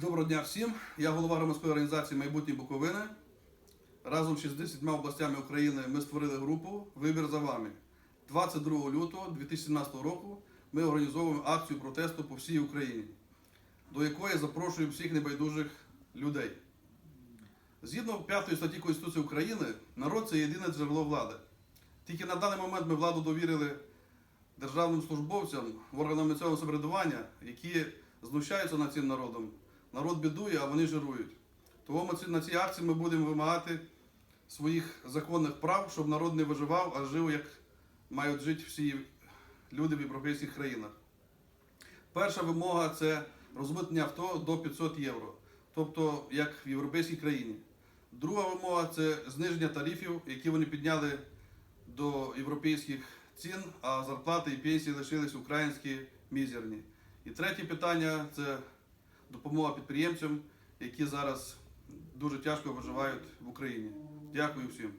Доброго дня всім. Я голова громадської організації Майбутнє Буковини. Разом з 60 областями України ми створили групу Вибір за вами. 22 лютого 2017 року ми організовуємо акцію протесту по всій Україні, до якої запрошуємо всіх небайдужих людей. Згідно 5 статті Конституції України, народ це єдине джерело влади. Тільки на даний момент ми владу довірили державним службовцям, органам місцевого самоврядування, які знущаються над цим народом. Народ бідує, а вони жирують. Тому на цій акції ми будемо вимагати своїх законних прав, щоб народ не виживав, а жив, як мають жити всі люди в європейських країнах. Перша вимога це розмитнення авто до 500 євро, тобто як в європейській країні. Друга вимога це зниження тарифів, які вони підняли до європейських цін, а зарплати і пенсії лишились українські мізерні. І третє питання це допомога підприємцям, які зараз дуже тяжко виживають в Україні. Дякую всім.